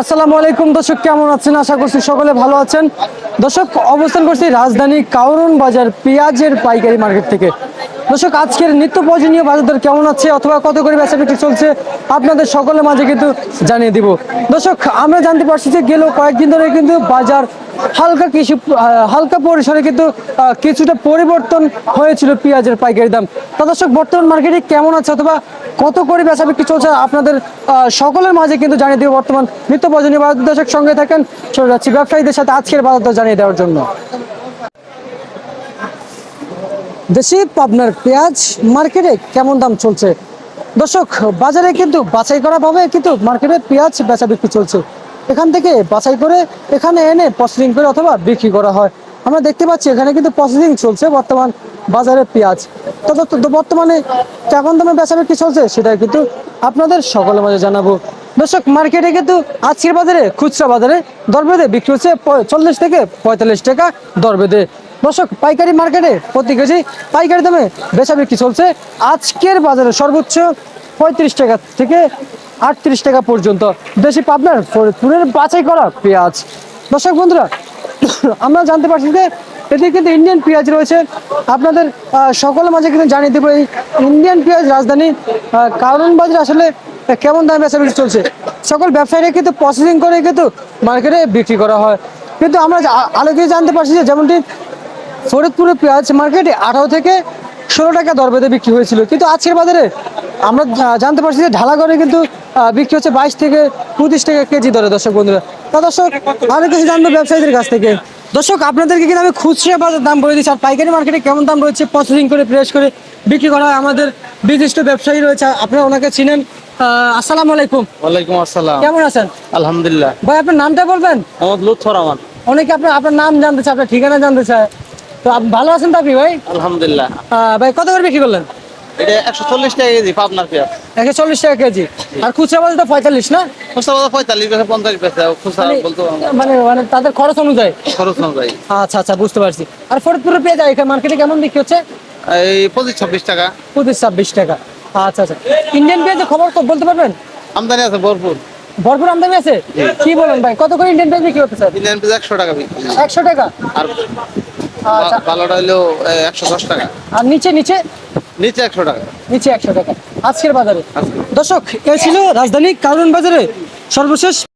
আসসালামু আলাইকুম, দর্শক কেমন আছেন? আশা করছি সকলে ভালো আছেন। দর্শক, অবস্থান করছি রাজধানী কাউরন বাজার পেঁয়াজের পাইকারি মার্কেট থেকে। দর্শক, আজকের নিত্য প্রয়োজনীয় বাজার দর কেমন আছে অথবা কত করে বেচা বিক্রি চলছে আপনাদের সকলের মাঝে কিন্তু জানিয়ে দিব। দর্শক, আমরা জানতে পারছি যে গেল কয়েকদিন ধরে কিন্তু বাজার হালকা কিছু হালকা পরিসরে কিন্তু কিছুটা পরিবর্তন হয়েছিল পেঁয়াজের পাইকারি দাম। তা দর্শক, বর্তমান মার্কেটে কেমন আছে অথবা কত করে বেচা বিক্রি চলছে? আপনাদের সকলের মাঝে কিন্তু জানিয়ে দিব বর্তমান নিত্য প্রয়োজনীয় বাজার দর্শক সঙ্গে থাকেন। চলে যাচ্ছি ব্যবসায়ীদের সাথে আজকের বাজার দর জানিয়ে দেওয়ার জন্য। দেশি পাবনার পেঁয়াজ মার্কেটে কেমন দাম চলছে? দর্শক, বাজারে কিন্তু বাছাই করা ভাবে কিন্তু মার্কেটে পেঁয়াজ বেচা বিক্রি চলছে। এখান থেকে বাছাই করে এখানে এনে প্রসেসিং করে অথবা বিক্রি করা হয়। আমরা দেখতে পাচ্ছি এখানে কিন্তু প্রসেসিং চলছে, বর্তমান বাজারে পেঁয়াজ। তো বর্তমানে কেমন দামে বেচা বিক্রি চলছে সেটা কিন্তু আপনাদের সকলের মাঝে জানাব। দর্শক মার্কেটে কিন্তু আজকের বাজারে খুচরা বাজারে দর বেঁধে বিক্রি হচ্ছে চল্লিশ থেকে পঁয়তাল্লিশ টাকা দর বেঁধে দর্শক, পাইকারি মার্কেটে প্রতি কেজি পাইকারি দামে বেচা বিক্রি চলছে। আজকের বাজারে সর্বোচ্চ পঁয়ত্রিশ টাকা থেকে আটত্রিশ টাকা পর্যন্ত। দেশি পাবনার ফরিদপুরের বাছাই করা পেঁয়াজ। দর্শক বন্ধুরা আমরা জানতে পারছি যে এটি কিন্তু ইন্ডিয়ান পেঁয়াজ রয়েছে। আপনাদের সকলের মাঝে কিন্তু জানিয়ে দেবো এই ইন্ডিয়ান পেঁয়াজ রাজধানী কারণ বাজারে আসলে কেমন দামে বেচা বিক্রি চলছে? সকল ব্যবসায়ীরা কিন্তু প্রসেসিং করে কিন্তু মার্কেটে বিক্রি করা হয়। কিন্তু আমরা আলোকে জানতে পারছি যে যেমনটি ফরিদপুরে পেঁয়াজ মার্কেটে আঠারো থেকে ষোলো টাকা দর বেঁধে বিক্রি হয়েছিল। কিন্তু আজকের বাজারে আমরা জানতে পারছি যে ঢালাগড়ে কিন্তু বিক্রি হচ্ছে বাইশ থেকে পঁচিশ টাকা কেজি দরে। দর্শক বন্ধুরা, তা দর্শক, আরও কিছু জানব ব্যবসায়ীদের কাছ থেকে। দর্শক আপনাদেরকে কিন্তু আমি খুচরা বাজার দাম বলে দিচ্ছি। আর পাইকারি মার্কেটে কেমন দাম রয়েছে প্রসেসিং করে প্রেস করে বিক্রি করা হয় আমাদের বিশিষ্ট ব্যবসায়ী রয়েছে। আপনারা ওনাকে চিনেন। আসসালামু আলাইকুম। ওয়ালাইকুম আসসালাম। কেমন আছেন? আলহামদুলিল্লাহ। ভাই আপনার নামটা বলবেন? মোহাম্মদ লুৎফর রহমান। অনেকে আপনার আপনার নাম জানতে চায় আপনার ঠিকানা জানতে চায়। তো আপনি ভালো আছেন তো আপনি ভাই? আলহামদুলিল্লাহ। ভাই কত করে বিক্রি করলেন? এটা একশো চল্লিশ টাকা কেজি পাবনার পেঁয়াজ। একশো চল্লিশ টাকা কেজি। আর খুচরা বাজার তো পঁয়তাল্লিশ না? খুচরা বাজার পঁয়তাল্লিশ পেঁচা পঞ্চাশ পেঁচা খুচরা মানে- বলতো মানে মানে তাদের খরচ অনুযায়ী? খরচ অনুযায়ী। আচ্ছা আচ্ছা বুঝতে পারছি। আর ফরিদপুরের পেঁয়াজ এখানে মার্কেটে কেমন বিক্রি হচ্ছে? এই পঁচিশ ছাব্বিশ টাকা। পঁচিশ ছাব্বিশ টাকা। আচ্ছা আচ্ছা। ইন্ডিয়ান পেঁয়াজের খবর তো বলতে পারবেন? আমদানি আছে ভরপুর। ভরপুর আমদানি আছে? কি বলেন ভাই কত করে ইন্ডিয়ান পেঁয়াজ বিক্রি হতে স্যার? ইন্ডিয়ান পেঁয়াজ একশো টাকা বিক্রি। একশো টাকা? আর আচ্ছা। ভালোটা হইল একশো দশ টাকা। আর নিচে নিচে? নিচে একশো টাকা। নিচে একশো টাকা। আজকের বাজারে। দর্শক এ ছিল রাজধানী কারণ বাজারে সর্বশেষ